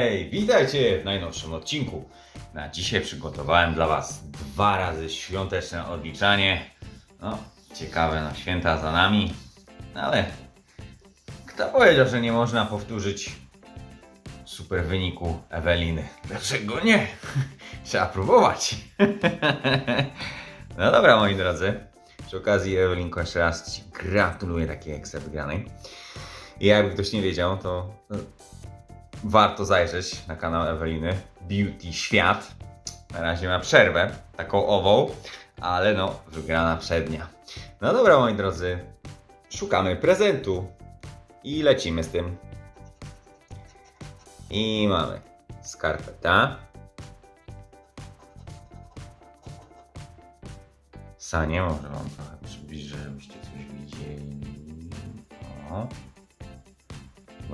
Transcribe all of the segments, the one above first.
Hej, witajcie w najnowszym odcinku. Na dzisiaj przygotowałem dla Was dwa razy świąteczne odliczanie. No, ciekawe, no święta za nami, ale kto powiedział, że nie można powtórzyć super wyniku Eweliny? Dlaczego nie? Trzeba próbować. no dobra, moi drodzy. Przy okazji, Ewelinko, jeszcze raz Ci gratuluję takiej ekstra wygranej. I jakby ktoś nie wiedział, to no, warto zajrzeć na kanał Eweliny Beauty Świat. Na razie ma przerwę, taką ową, ale no, wygrana przednia. No dobra, moi drodzy, szukamy prezentu i lecimy z tym. I mamy skarpeta. Sanie, może wam trochę przybliżę, żebyście coś widzieli. O.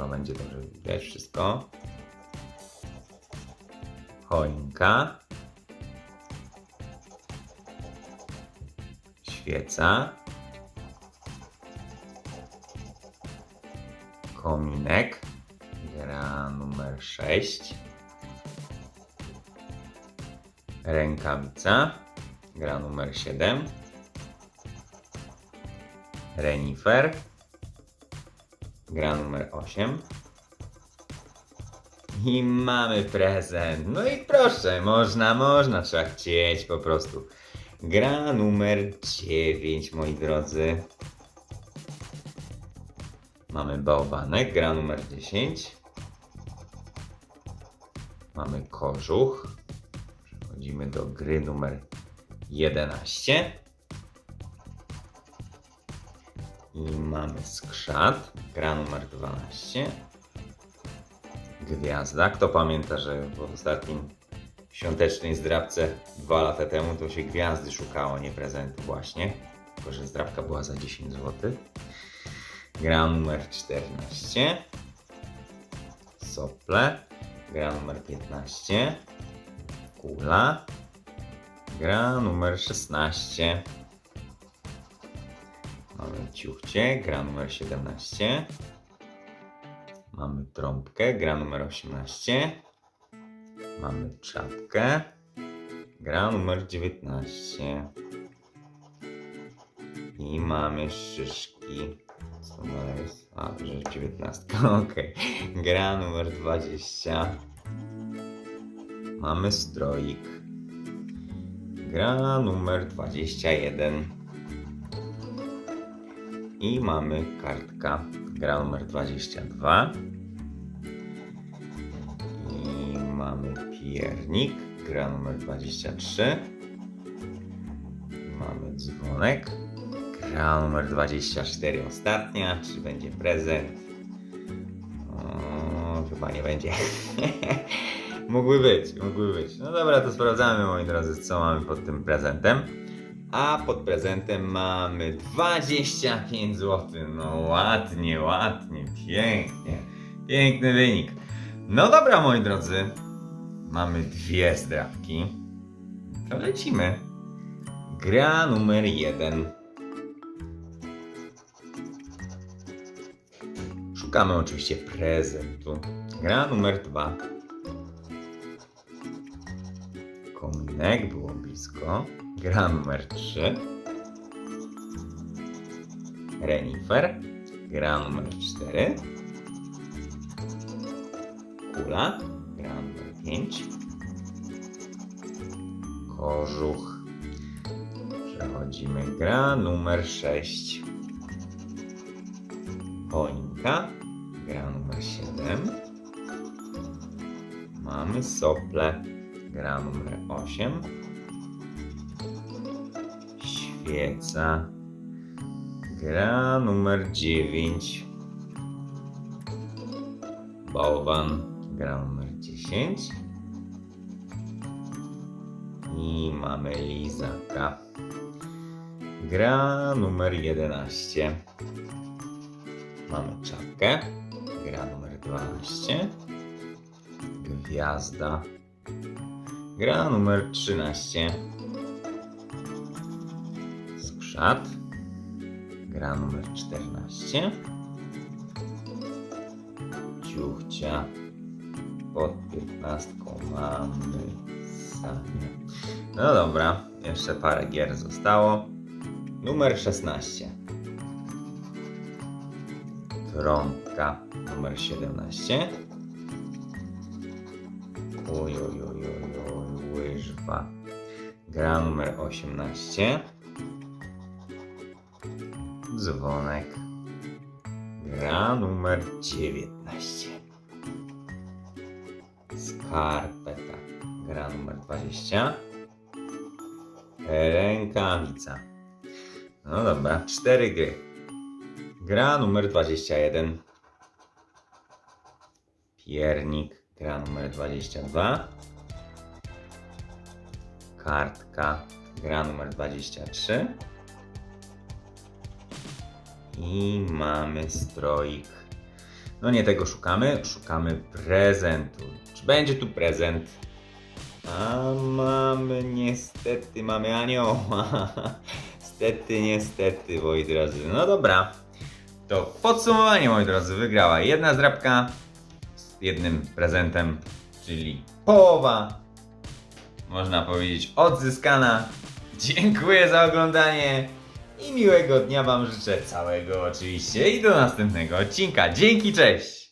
Będzie dobrze widać wszystko. Choinka. Świeca. Kominek. Gra numer 6. Rękawica. Gra numer 7. Renifer. Gra numer 8. I mamy prezent. No i proszę, można, można, trzeba chcieć po prostu. Gra numer 9, moi drodzy. Mamy bałwanek, gra numer 10. Mamy kożuch. Przechodzimy do gry numer 11. I mamy skrzat, gra numer 12. Gwiazda. Kto pamięta, że w ostatnim świątecznej zdrabce dwa lata temu to się gwiazdy szukało, nie prezenty właśnie. Tylko, że zdrabka była za 10 zł. Gra numer 14. Sople. Gra numer 15. Kula. Gra numer 16. Mamy ciuchcie, gra numer 17. Mamy trąbkę, gra numer 18. Mamy czapkę, gra numer 19. I mamy szyszki. Co to jest? A, że 19. Okej. Gra numer 20. Mamy stroik. Gra numer 21. I mamy kartka. Gra numer 22. I mamy piernik. Gra numer 23. Mamy dzwonek. Gra numer 24. Ostatnia. Czy będzie prezent? O, chyba nie będzie. mógłby być, mógłby być. No dobra, to sprawdzamy, moi drodzy, co mamy pod tym prezentem. A pod prezentem mamy 25 zł. No ładnie, ładnie, pięknie. Piękny wynik. No dobra, moi drodzy. Mamy dwie zdrabki. To lecimy. Gra numer jeden. Szukamy oczywiście prezentu. Gra numer dwa. Kominek było blisko. Gra numer 3. Renifer. Gra numer 4. Kula. Gra numer 5. Kożuch. Przechodzimy. Gra numer 6. Choinka. Gra numer 7. Mamy sople. Gra numer 8 świeca. Gra numer 9. Bałwan. Gra numer 10. I mamy lizaka. Gra numer 11. Mamy czapkę. Gra numer 12. Gwiazda. Gra numer 13. Skrzat. Gra numer 14. Ciuchcia. pod 15 mamy sami. No dobra, jeszcze parę gier zostało. Numer 16. Trąbka numer 17. Oj, oj, oj, oj, oj, łyżwa. Gra numer 18. Dzwonek. Gra numer 19. Skarpeta. Gra numer 20. Rękawica. No dobra, cztery gry. Gra numer 21. Piernik. Gra numer 22. Kartka. Gra numer 23. I mamy stroik. No nie tego szukamy, szukamy prezentu. Czy będzie tu prezent? A mamy niestety, mamy anioła. Niestety, niestety, moi drodzy. No dobra. To w podsumowaniu, moi drodzy, wygrała jedna zdrabka z jednym prezentem, czyli połowa, można powiedzieć, odzyskana. Dziękuję za oglądanie i miłego dnia Wam życzę całego oczywiście i do następnego odcinka. Dzięki, cześć!